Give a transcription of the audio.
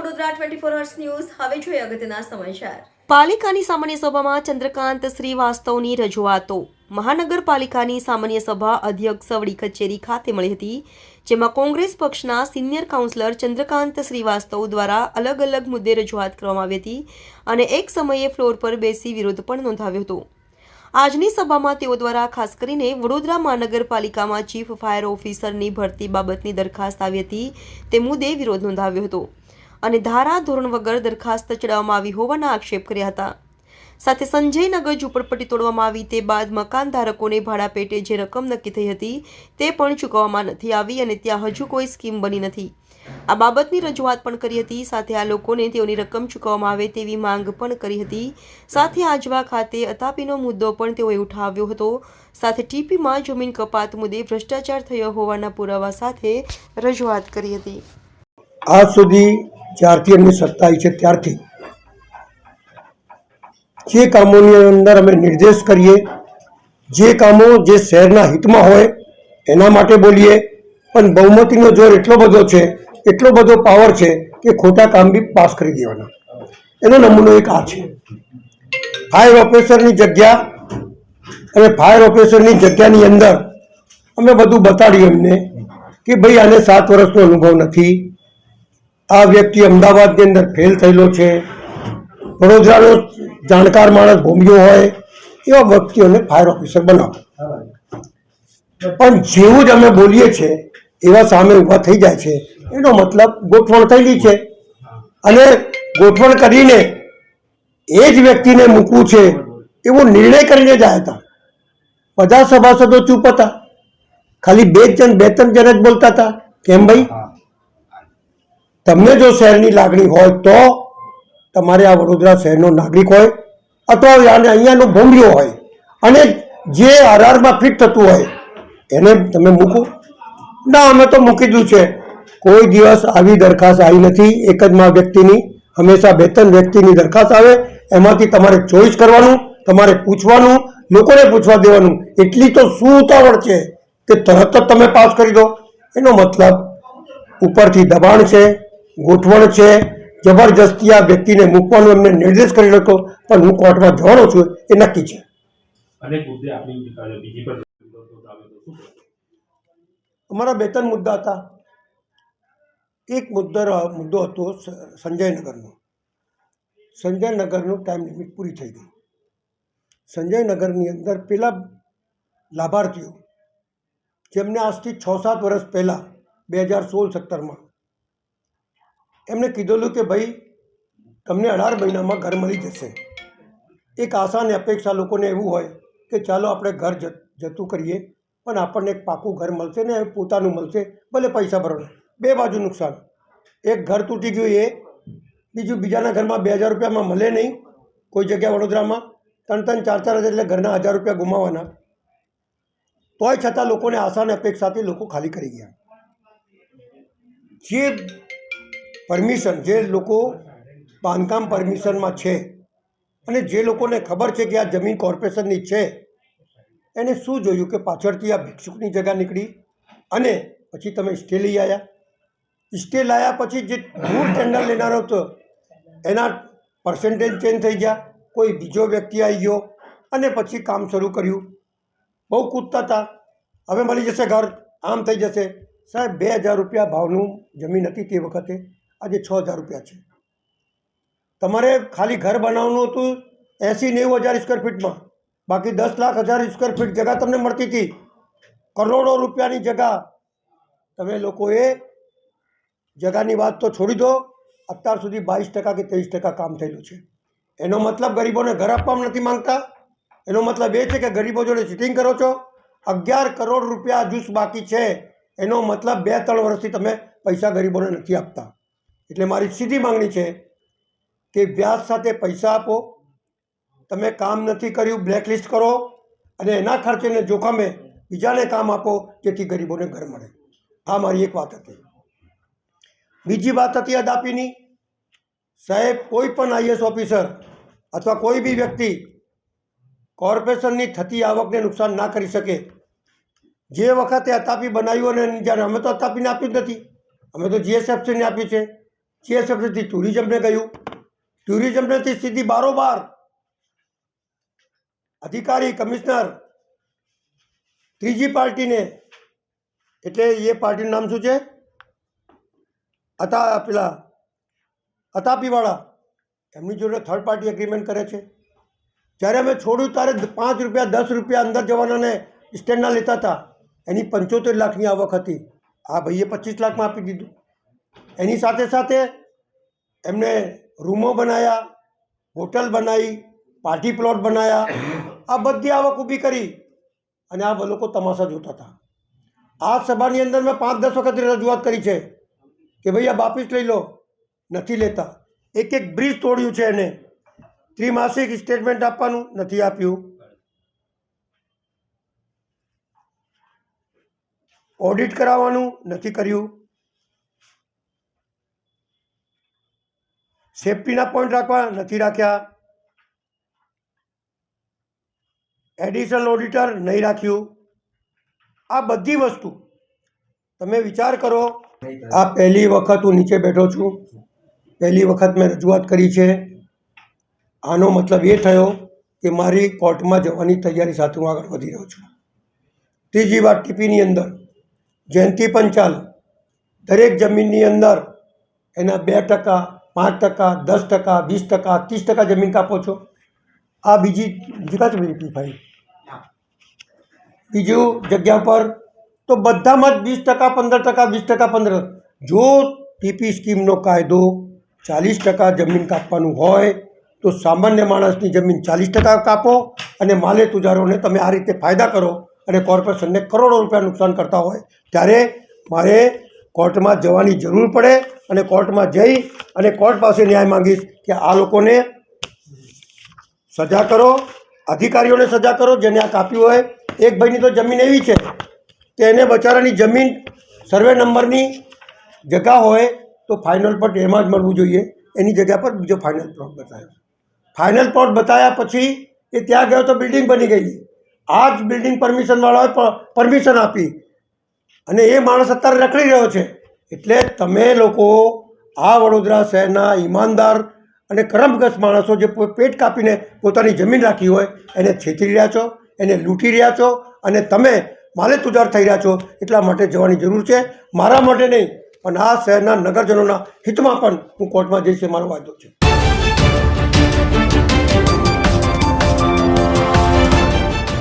Vadodara twenty four hours news હવે જોઈએ અગત્યના સમાચાર. પાલિકાની સામાન્ય સભામાં ચંદ્રકાંત શ્રીવાસ્તવની રજૂઆતો. મહાનગરપાલિકાની સામાન્ય સભા અધ્યક્ષ વડી કચેરી ખાતે મળી હતી, જેમાં કોંગ્રેસ પક્ષના સિનિયર કાઉન્સિલર ચંદ્રકાંત શ્રીવાસ્તવ દ્વારા અલગ અલગ મુદ્દે રજૂઆત કરવામાં આવી હતી અને એક સમયે ફ્લોર પર બેસી વિરોધ પણ નોંધાવ્યો હતો. આજની સભામાં તેઓ દ્વારા ખાસ કરીને વડોદરા મહાનગરપાલિકામાં ચીફ ફાયર ઓફિસરની ભરતી બાબતની દરખાસ્ત આવી હતી તે મુદ્દે વિરોધ નોંધાવ્યો હતો. અને ધારા ધોરણ વગર દરખાસ્ત ચડાવવામાં આવી હોવાના આક્ષેપ કર્યા હતા. સાથે સંજયનગર ઝૂંપડપટ્ટી તોડવામાં આવી તે બાદ મકાન ધારકોને ભાડા પેટે જે રકમ નક્કી થઈ હતી તે પણ ચૂકવવામાં નથી આવી અને ત્યાં હજુ કોઈ સ્કીમ બની નથી. આ બાબતની રજૂઆત પણ કરી હતી. સાથે આ લોકોને તેઓની રકમ ચૂકવવામાં આવે તેવી માંગ પણ કરી હતી. સાથે આજવા ખાતે અતાપીનો મુદ્દો પણ તેઓએ ઉઠાવ્યો હતો. સાથે ટીપીમાં જમીન કપાત મુદ્દે ભ્રષ્ટાચાર થયો હોવાના પુરાવા સાથે રજૂઆત કરી હતી. આ સુધી જ્યારથી એમની સત્તા આવી છે ત્યારથી. જે કામોની અંદર અમે નિર્દેશ કરીએ, જે કામો જે શહેરના હિતમાં હોય, એના માટે બોલીએ. પણ બહુમતીનો જોર એટલો બધો છે, એટલો બધો પાવર છે કે ખોટા કામ બી પાસ કરી દેવાના. એનો નમૂનો એક આ છે. ફાયર ઓફિસરની જગ્યા અને ફાયર ઓફિસરની જગ્યાની અંદર અમે બધું બતાડ્યું એમને કે ભાઈ આને સાત વર્ષનો અનુભવ નથી. આ વ્યક્તિ અમદાવાદની અંદર ફેલ થયેલો છે. વડોદરાનો જાણકાર માણસ ભૂમ્યો હોય, એવા વ્યક્તિઓને ફાયર ઓફિસર બનાવો. પણ જેવું જ અમે બોલીએ છીએ, એવા સામે ઊભા થઈ જાય છે, એનો મતલબ ગોઠવણ થયેલી છે. અને ગોઠવણ કરીને એ જ વ્યક્તિને મૂકવું છે, એવો નિર્ણય કરીને જ આવ્યા હતા. બધા સભાસદો ચૂપ હતા. ખાલી બે જણ, બે ત્રણ જણ જ બોલતા હતા. કેમ ભાઈ? તમને જો શહેરની લાગણી હોય તો તમારે આ વડોદરા શહેરનો નાગરિક હોય અથવા અહીંયાનો ભોંગીઓ હોય અને જે આરઆરમાં ફિટ થતું હોય એને તમે મૂકો. ના, અમે તો મૂકી દીધું છે. કોઈ દિવસ આવી દરખાસ્ત આવી નથી. એક જ માં વ્યક્તિની, હંમેશા બે ત્રણ વ્યક્તિની દરખાસ્ત આવે. એમાંથી તમારે ચોઈસ કરવાનું, તમારે પૂછવાનું, લોકોને પૂછવા દેવાનું. એટલી તો શું ઉતાવળ છે કે તરત જ તમે પાસ કરી દો. એનો મતલબ ઉપરથી દબાણ છે. ગોઠવણ છે. જબરજસ્તી આ વ્યક્તિને મૂકવાનો એમને નિર્દેશ કરી હતો પણ હું કોર્ટમાં જવાનો છું એ નક્કી છે? અમારા બે ત્રણ મુદ્દા હતા. એક મુદ્દો મુદ્દો હતો સંજયનગરનો. સંજયનગરનું ટાઈમ લિમિટ પૂરી થઈ ગઈ. સંજયનગરની અંદર પેલા લાભાર્થીઓ જેમને આજથી છ સાત વર્ષ પહેલાં બે હજાર સોળ સત્તરમાં એમને કીધેલું કે ભાઈ, તમને અઢાર મહિનામાં ઘર મળી જશે. એક આશા અપેક્ષા લોકોને એવું હોય કે ચાલો આપણે ઘર જતું કરીએ, પણ આપણને એક પાકું ઘર મળશે ને પોતાનું મળશે, ભલે પૈસા ભરવાનું બે બાજુ નુકસાન. એક ઘર તૂટી ગયું એ, બીજું બીજાના ઘરમાં બે હજાર રૂપિયામાં મળે નહીં, કોઈ જગ્યા વડોદરામાં, ત્રણ ત્રણ ચાર ચાર હજાર એટલે ઘરના હજાર રૂપિયા ગુમાવવાના તોય છતાં લોકોને આશા અપેક્ષાથી લોકો ખાલી કરી ગયા. જે પરમિશન, જે લોકો બાંધકામ પરમિશનમાં છે અને જે લોકોને ખબર છે કે આ જમીન કોર્પોરેશનની છે, એને શું જોયું કે પાછળથી આ ભિક્ષુકની જગ્યા નીકળી અને પછી તમે સ્ટે લઈ આવ્યા સ્ટે લાવ્યા પછી જે મૂળ ટેન્ડર લેનારો હતો, એના પર્સન્ટેજ ચેન્જ થઈ ગયા, કોઈ બીજો વ્યક્તિ આવી ગયો અને પછી કામ શરૂ કર્યું. બહુ કૂદતા હતા. હવે મળી જશે ઘર, આમ થઈ જશે. સાહેબ, બે હજાર રૂપિયા ભાવનું જમીન હતી તે વખતે. આજે છ હજાર રૂપિયા છે. તમારે ખાલી ઘર બનાવવાનું હતું એંસી નેવું હજાર સ્ક્વેર ફીટમાં બાકી દસ લાખ હજાર સ્ક્વેર ફીટ જગા તમને મળતી હતી. કરોડો રૂપિયાની જગા. તમે લોકોએ જગાની વાત તો છોડી દો. અત્યાર સુધી બાવીસ ટકા કે ત્રેવીસ ટકા કામ થયેલું છે. એનો મતલબ ગરીબોને ઘર આપવામાં નથી માંગતા. એનો મતલબ એ છે કે ગરીબો જોડે ચીટિંગ કરો છો. અગિયાર કરોડ રૂપિયા જૂસ બાકી છે. એનો મતલબ બે ત્રણ વર્ષથી તમે પૈસા ગરીબોને નથી આપતા. એટલે મારી સીધી માંગણી છે કે વ્યાજ સાથે પૈસા આપો. તમે કામ નથી કર્યું બ્લેકલિસ્ટ કરો અને એના ખર્ચેને જોખમે બીજાને કામ આપો જેથી ગરીબોને ઘર મળે. આ મારી એક વાત હતી. બીજી વાત હતી અદાપીની સાહેબ, કોઈ પણ આઈએસ ઓફિસર અથવા કોઈ બી વ્યક્તિ કોર્પોરેશનની થતી આવકને નુકસાન ના કરી શકે. જે વખતે અતાપી બનાવ્યું અને જ્યારે અમે તો અતાપીને આપ્યું જ નથી. અમે તો જીએસએફસીને આપ્યું છે જીએસએફથી ટુરિઝમને કહ્યું ટુરિઝમનેથી સીધી બારોબાર. અધિકારી કમિશનર ત્રીજી પાર્ટીને, એટલે એ પાર્ટીનું નામ શું છે? અતા, પેલા અતાપીવાળા. એમની જોડે થર્ડ પાર્ટી એગ્રીમેન્ટ કરે છે. જ્યારે અમે છોડ્યું ત્યારે પાંચ રૂપિયા, દસ રૂપિયા અંદર જવાનાને સ્ટેન્ડના લેતા હતા. એની પંચોતેર લાખની આવક હતી. આ ભાઈએ પચીસ લાખમાં આપી દીધું. એની સાથે સાથે એમને રૂમો બનાવ્યા હોટલ બનાવી પાર્ટી પ્લોટ બનાવ્યા આ બધી આવક ઊભી કરી અને આ લોકો તમાશા જોતા હતા. આ સભાની અંદર મેં પાંચ દસ વખત રજૂઆત કરી છે કે ભાઈ આ વાપિસ લઈ લો, નથી લેતા. એક એક બ્રિજ તોડ્યું છે એને. ત્રિમાસિક સ્ટેટમેન્ટ આપવાનું નથી આપ્યું. ઓડિટ કરાવવાનું નથી કર્યું. સેફટીના પોઈન્ટ રાખવા નથી રાખ્યા. એડિશનલ ઓડિટર નહીં રાખ્યું. આ બધી વસ્તુ તમે વિચાર કરો. આ પહેલી વખત હું નીચે બેઠો છું. પહેલી વખત મેં રજૂઆત કરી છે. આનો મતલબ એ થયો કે મારી કોર્ટમાં જવાની તૈયારી સાથે હું આગળ વધી રહ્યો છું. ત્રીજી વાત, ટીપીની અંદર જયંતિ પંચાલ, દરેક જમીનની અંદર એના બે ટકા પાંચ ટકા, દસ ટકા, વીસ ટકા, ત્રીસ ટકા જમીન કાપો છો. આ બીજી બીજી છે ભાઈ બીજું જગ્યા પર તો બધામાં જ વીસ ટકા, પંદર ટકા, વીસ ટકા, પંદર. જો ટીપી સ્કીમનો કાયદો ચાલીસ ટકા જમીન કાપવાનું હોય, તો સામાન્ય માણસની જમીન ચાલીસ ટકા કાપો અને માલે તુજારોને તમે આ રીતે ફાયદા કરો અને કોર્પોરેશનને કરોડો રૂપિયા નુકસાન કરતા હોય. ત્યારે મારે કોર્ટમાં જવાની જરૂર પડે અને કોર્ટમાં જઈ અને કોર્ટ પાસે ન્યાય માંગીશ કે આ લોકોને સજા કરો, અધિકારીઓને સજા કરો, જેને આ કાપ્યું હોય. એક ભાઈની તો જમીન એવી છે કે એને બચારાની જમીન સર્વે નંબરની જગા હોય તો ફાઇનલ પ્લોટ એમાં જ મળવું જોઈએ. એની જગ્યા પર બીજો ફાઇનલ પ્લોટ બતાવ્યો ફાઇનલ પ્લોટ બતાવ્યા પછી એ ત્યાં ગયો તો બિલ્ડિંગ બની ગઈ. આ જ બિલ્ડિંગ પરમિશનવાળાએ પરમિશન આપી. અને એ માણસ અત્યારે રખડી રહ્યો છે. એટલે તમે લોકો આ વડોદરા શહેરના ઈમાનદાર અને કરમગસ માણસો જે પેટ કાપીને પોતાની જમીન રાખી હોય, એને છેતરી રહ્યા છો, એને લૂંટી રહ્યા છો અને તમે માલે તુજાર થઈ રહ્યા છો, એટલા માટે જવાની જરૂર છે. મારા માટે નહીં, પણ આ શહેરના નગરજનોના હિતમાં પણ હું કોર્ટમાં જઈશ એ મારો વાયદો છે.